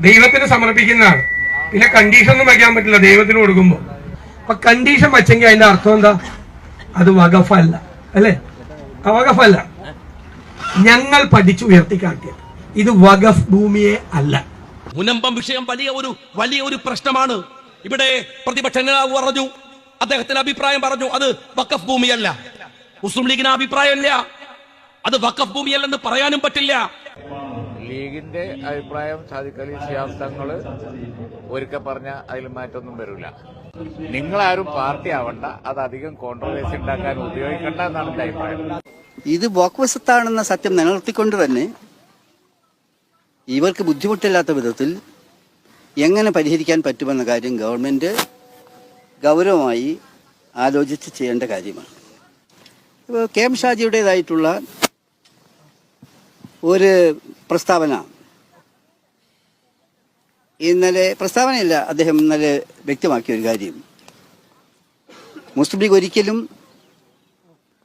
ദൈവത്തിന് സമർപ്പിക്കുന്നതാണ്. പിന്നെ കണ്ടീഷൻ ഒന്നും വയ്ക്കാൻ പറ്റില്ല ദൈവത്തിന് കൊടുക്കുമ്പോൾ അപ്പൊ കണ്ടീഷൻ വെച്ചെങ്കിൽ അതിന്റെ അർത്ഥം എന്താ? അത് വകഫല്ല. അല്ലേ? വകഫല്ല. ഞങ്ങൾ പഠിച്ചു ഉയർത്തിക്കാട്ടിയത്. ഇത് വകഫ് ഭൂമിയെ അല്ല. മുനമ്പം വിഷയം വലിയ ഒരു വലിയ ഒരു പ്രശ്നമാണ്. ഇവിടെ പ്രതിപക്ഷ നേതാവ് പറഞ്ഞു അദ്ദേഹത്തിന്റെ അഭിപ്രായം പറഞ്ഞു അത് വക്കഫ് ഭൂമിയല്ല. മുസ്ലിം ലീഗിന് അഭിപ്രായമല്ല. അത് വക്കഫ് ഭൂമിയല്ലെന്ന് പറയാനും പറ്റില്ല. ലീഗിന്റെ അഭിപ്രായം സാദിഖ് അലി ശിഹാബ് പറഞ്ഞ അതിൽ മാറ്റമൊന്നും വരില്ല നിങ്ങളാരും പാർട്ടി ആവണ്ട അത് അധികം കോൺട്രവേഴ്സി ഉണ്ടാക്കാൻ ഉപയോഗിക്കണ്ട എന്നാണ് എന്റെ അഭിപ്രായം. ഇത് ബോക്വസത്താണെന്ന സത്യം നിലനിർത്തിക്കൊണ്ട് തന്നെ ഇവർക്ക് ബുദ്ധിമുട്ടില്ലാത്ത വിധത്തിൽ എങ്ങനെ പരിഹരിക്കാൻ പറ്റുമെന്ന കാര്യം ഗവൺമെന്റ് ഗൗരവമായി ആലോചിച്ച് ചെയ്യേണ്ട കാര്യമാണ്. കെ എം ഷാജിയുടേതായിട്ടുള്ള ഒരു പ്രസ്താവന. ഇന്നലെ പ്രസ്താവനയില്ല അദ്ദേഹം ഇന്നലെ വ്യക്തമാക്കിയ ഒരു കാര്യം. മുസ്ലിം ലീഗ് ഒരിക്കലും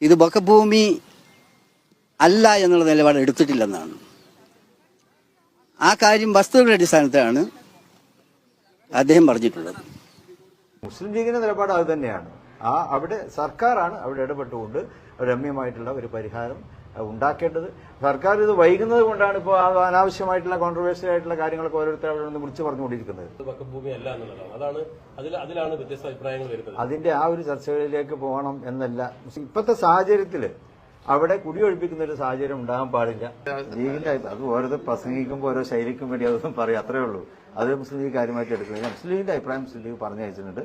ഇത് വക്കഭൂമി അല്ല എന്നുള്ള നിലപാട് എടുത്തിട്ടില്ലെന്നാണ്. ആ കാര്യം വസ്തുതകളുടെ അടിസ്ഥാനത്തിലാണ് അദ്ദേഹം പറഞ്ഞിട്ടുള്ളത്. മുസ്ലിം ലീഗിന്റെ നിലപാട് അത് തന്നെയാണ്. ആ അവിടെ സർക്കാരാണ് അവിടെ ഇടപെട്ടുകൊണ്ട് രമ്യമായിട്ടുള്ള ഒരു പരിഹാരം ഉണ്ടാക്കേണ്ടത്. സർക്കാർ ഇത് വൈകുന്നത് കൊണ്ടാണ് ഇപ്പോൾ അനാവശ്യമായിട്ടുള്ള കോൺട്രവേഴ്സി ആയിട്ടുള്ള കാര്യങ്ങളൊക്കെ ഓരോരുത്തർ അവിടെ നിന്ന് വിളിച്ചു പറഞ്ഞുകൊണ്ടിരിക്കുന്നത്. അതിന്റെ ആ ഒരു ചർച്ചകളിലേക്ക് പോകണം എന്നല്ല. ഇപ്പോഴത്തെ സാഹചര്യത്തിൽ അവിടെ കുടിയൊഴിപ്പിക്കുന്ന ഒരു സാഹചര്യം ഉണ്ടാകാൻ പാടില്ല. ലീഗിന്റെ അത് ഓരോ പ്രസംഗിക്കുമ്പോൾ ഓരോ ശൈലിക്കും വേണ്ടി അതൊന്നും പറയും. അത്രേ ഉള്ളൂ. അത് മുസ്ലിം ലീഗ് കാര്യമായിട്ട് എടുക്കുന്നില്ല മുസ്ലിം ലീഗിന്റെ അഭിപ്രായം മുസ്ലിം ലീഗ് പറഞ്ഞു അയച്ചിട്ടുണ്ട്